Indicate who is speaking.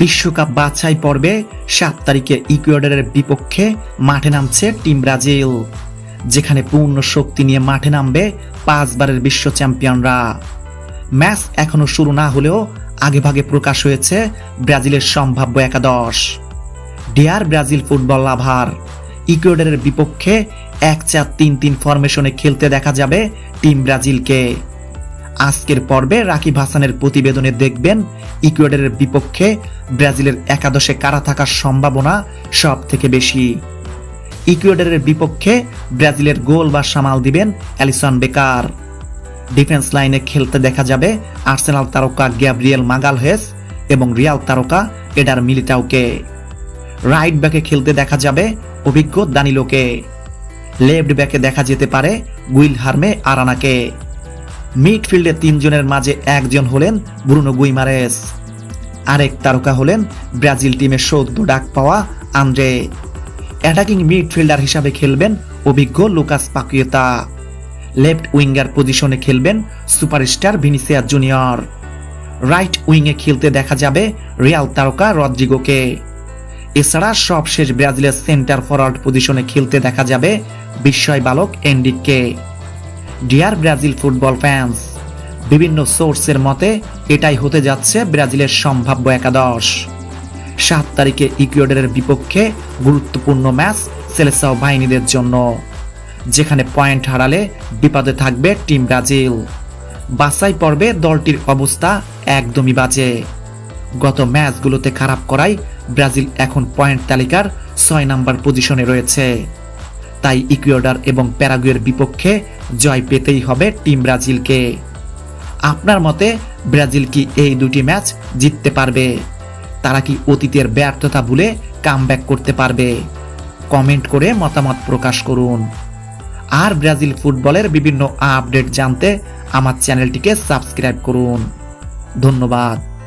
Speaker 1: বিশ্বকাপ বাছাই পর্বে সাত তারিখে ইকুয়েডরের বিপক্ষে মাঠে নামছে টিম ব্রাজিল, যেখানে পূর্ণ শক্তি নিয়ে মাঠে নামবে পাঁচবারের বিশ্ব চ্যাম্পিয়নরা। ম্যাচ এখনও শুরু না হলেও আগেভাগে প্রকাশ হয়েছে ব্রাজিলের সম্ভাব্য একাদশ। ডিয়ার ব্রাজিল ফুটবল লাভার, ইকুয়েডরের বিপক্ষে এক চার তিন তিন ফরমেশনে খেলতে দেখা যাবে টিম ব্রাজিলকে। আজকের পর্বে রাকিব হাসানের প্রতিবেদনে দেখবেন ইকুয়েডরের বিপক্ষে ব্রাজিলের একাদশে কারা থাকার সম্ভাবনা সব থেকে বেশি। ইকুয়েডরের বিপক্ষে ব্রাজিলের গোল বা সামাল দিবেন অ্যালিসন বেকার। ডিফেন্স লাইনে খেলতে দেখা যাবে আর্সেনাল তারকা গ্যাব্রিয়েল মাগালহেস এবং রিয়াল তারকা এডার মিলিটাওকে। রাইট ব্যাকে খেলতে দেখা যাবে অভিজ্ঞ দানিলোকে। লেফট ব্যাকে দেখা যেতে পারে গুইল হারমে আরানাকে। মিডফিল্ডে তিনজনের মাঝে একজন হলেন ব্রুনো গুইমারেস। আরেক তারকা হলেন ব্রাজিল টিমের সদ্য ডাক পাওয়া আন্দ্রে। অ্যাটাকিং মিডফিল্ডার হিসাবে খেলবেন অভিজ্ঞ লুকাস পাকুয়েতা। লেফট উইঙ্গার পজিশনে খেলবেন সুপারস্টার ভিনিসিয়া জুনিয়র। রাইট উইংয়ে খেলতে দেখা যাবে রিয়াল তারকা রদ্রিগোকে। এছাড়া সবশেষ ব্রাজিলের সেন্টার ফরওয়ার্ড পজিশনে খেলতে দেখা যাবে বিস্ময় বালক এন্ডিককে ডিয়ার ব্রাজিল ফুটবল ফ্যান্স। বিভিন্ন সোর্সের মতে, এটাই হতে যাচ্ছে ব্রাজিলের সম্ভাব্য একাদশ। সাত তারিখে ইকুয়েডরের বিপক্ষে গুরুত্বপূর্ণ ম্যাচ সেলেসাও বাহিনীদের জন্য, যেখানে পয়েন্ট হারালে বিপদে থাকবে টিম ব্রাজিল। বাছাই পর্বে দলটির অবস্থা একদমই বাজে। গত ম্যাচগুলোতে খারাপ করায় ব্রাজিল এখন পয়েন্ট তালিকার ছয় নম্বর পজিশনে রয়েছে। তাই ইকুয়েডর এবং প্যারাগুয়ের বিপক্ষে জয় পেতেই হবে টিম ব্রাজিলকে। আপনার মতে ব্রাজিল কি এই দুটি ম্যাচ জিততে পারবে? তারা কি অতীতের ব্যর্থতা ভুলে কামব্যাক করতে পারবে? কমেন্ট করে মতামত প্রকাশ করুন। আর ব্রাজিল ফুটবলের বিভিন্ন আপডেট জানতে আমার চ্যানেলটিকে সাবস্ক্রাইব করুন। ধন্যবাদ।